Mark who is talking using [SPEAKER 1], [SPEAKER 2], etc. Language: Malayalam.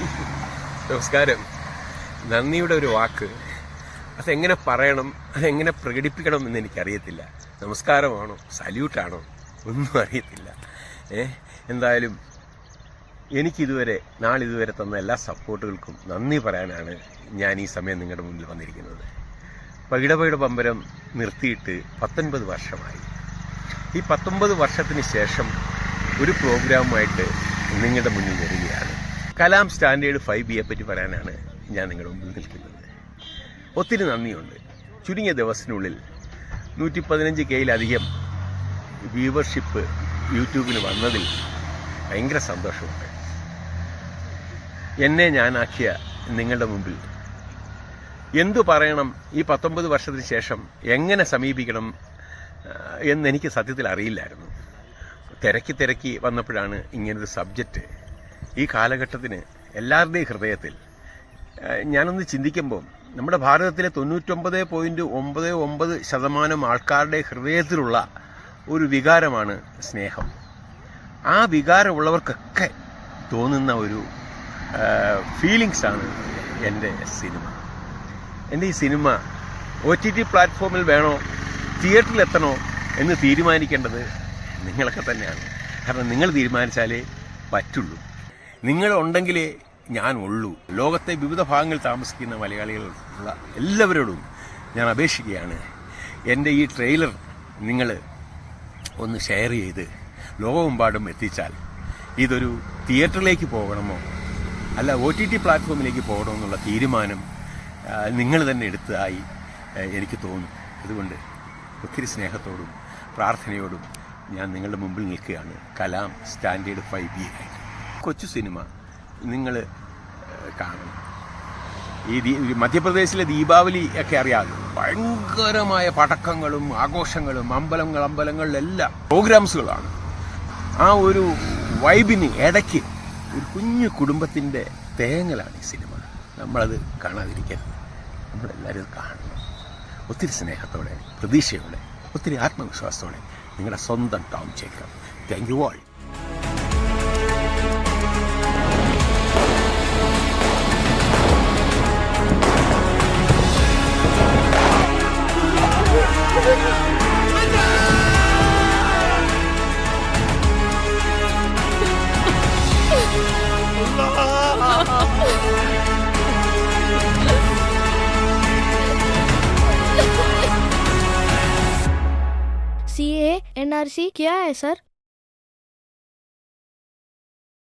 [SPEAKER 1] നമസ്കാരം. നന്ദിയുടെ ഒരു വാക്ക്. അതെങ്ങനെ പറയണം അതെങ്ങനെ പ്രകടിപ്പിക്കണം എന്ന് എനിക്കറിയത്തില്ല. നമസ്കാരമാണോ സല്യൂട്ടാണോ ഒന്നും അറിയത്തില്ല. ഏ എന്തായാലും എനിക്കിതുവരെ നാളിതുവരെ തന്ന എല്ലാ സപ്പോർട്ടുകൾക്കും നന്ദി പറയാനാണ് ഞാൻ ഈ സമയം നിങ്ങളുടെ മുന്നിൽ വന്നിരിക്കുന്നത്. പകിടപകിട പമ്പരം നിർത്തിയിട്ട് പത്തൊൻപത് വർഷമായി. ഈ പത്തൊമ്പത് വർഷത്തിന് ശേഷം ഒരു പ്രോഗ്രാമുമായിട്ട് നിങ്ങളുടെ മുന്നിൽ വരികയാണ്. കലാം സ്റ്റാൻഡേർഡ് ഫൈവ് ബിയെ പറ്റി പറയാനാണ് ഞാൻ നിങ്ങളുടെ മുമ്പിൽ നിൽക്കുന്നത്. ഒത്തിരി നന്ദിയുണ്ട്. ചുരുങ്ങിയ ദിവസത്തിനുള്ളിൽ നൂറ്റി പതിനഞ്ച് കെയിലധികം വ്യൂവർഷിപ്പ് യൂട്യൂബിന് വന്നതിൽ ഭയങ്കര സന്തോഷമുണ്ട്. എന്നെ ഞാനാക്കിയ നിങ്ങളുടെ മുമ്പിൽ എന്തു പറയണം? ഈ പത്തൊമ്പത് വർഷത്തിന് ശേഷം എങ്ങനെ സമീപിക്കണം എന്ന് എന്നെനിക്ക് സത്യത്തിൽ അറിയില്ലായിരുന്നു. തിരക്കി തിരക്കി വന്നപ്പോഴാണ് ഇങ്ങനൊരു സബ്ജക്റ്റ് ഈ കാലഘട്ടത്തിന് എല്ലാവരുടെയും ഹൃദയത്തിൽ ഞാനൊന്ന് ചിന്തിക്കുമ്പോൾ നമ്മുടെ ഭാരതത്തിലെ തൊണ്ണൂറ്റൊമ്പത് പോയിന്റ് ഒമ്പത് ഒമ്പത് ശതമാനം ആൾക്കാരുടെ ഹൃദയത്തിലുള്ള ഒരു വികാരമാണ് സ്നേഹം. ആ വികാരമുള്ളവർക്കൊക്കെ തോന്നുന്ന ഒരു ഫീലിങ്സാണ് എന്റെ സിനിമ. എന്റെ ഈ സിനിമ ഒ ടി ടി പ്ലാറ്റ്ഫോമിൽ വേണോ തിയേറ്ററിൽ എത്തണോ എന്ന് തീരുമാനിക്കേണ്ടത് നിങ്ങളൊക്കെ തന്നെയാണ്. കാരണം നിങ്ങൾ തീരുമാനിച്ചാലേ പറ്റുള്ളൂ. നിങ്ങളുണ്ടെങ്കിലേ ഞാൻ ഉള്ളൂ ലോകത്തെ വിവിധ ഭാഗങ്ങളിൽ താമസിക്കുന്ന മലയാളികളുള്ള എല്ലാവരോടും ഞാൻ അപേക്ഷിക്കുകയാണ്. എന്റെ ഈ ട്രെയിലർ നിങ്ങൾ ഒന്ന് ഷെയർ ചെയ്ത് ലോകമെമ്പാടും എത്തിച്ചാൽ ഇതൊരു തിയേറ്ററിലേക്ക് പോകണമോ? അല്ല ഒ ടി ടി പ്ലാറ്റ്ഫോമിലേക്ക് പോകണമോ എന്നുള്ള തീരുമാനം നിങ്ങൾ തന്നെ എടുത്തതായി എനിക്ക് തോന്നും. അതുകൊണ്ട് ഒത്തിരി സ്നേഹത്തോടും പ്രാർത്ഥനയോടും ഞാൻ നിങ്ങളുടെ മുമ്പിൽ നിൽക്കുകയാണ്. കലാം സ്റ്റാൻഡേർഡ് ഫൈവ് ബി ആയിട്ട് കൊച്ചു സിനിമ നിങ്ങൾ കാണണം. ഈ മധ്യപ്രദേശിലെ ദീപാവലി ഒക്കെ അറിയാമല്ലോ ഭയങ്കരമായ പടക്കങ്ങളും ആഘോഷങ്ങളും അമ്പലങ്ങൾ അമ്പലങ്ങളിലെല്ലാം പ്രോഗ്രാംസുകളാണ്. ആ ഒരു വൈബിന് ഇടയ്ക്ക് ഒരു കുഞ്ഞു കുടുംബത്തിന്റെ തേങ്ങലാണ് ഈ സിനിമ. നമ്മളത് കാണാതിരിക്കരുത്. നമ്മളെല്ലാവരും കാണണം. ഒത്തിരി സ്നേഹത്തോടെ പ്രതീക്ഷയോടെ ഒത്തിരി ആത്മവിശ്വാസത്തോടെ നിങ്ങളുടെ സ്വന്തം Tom checker thank you all.
[SPEAKER 2] C A N R C क्या है सर?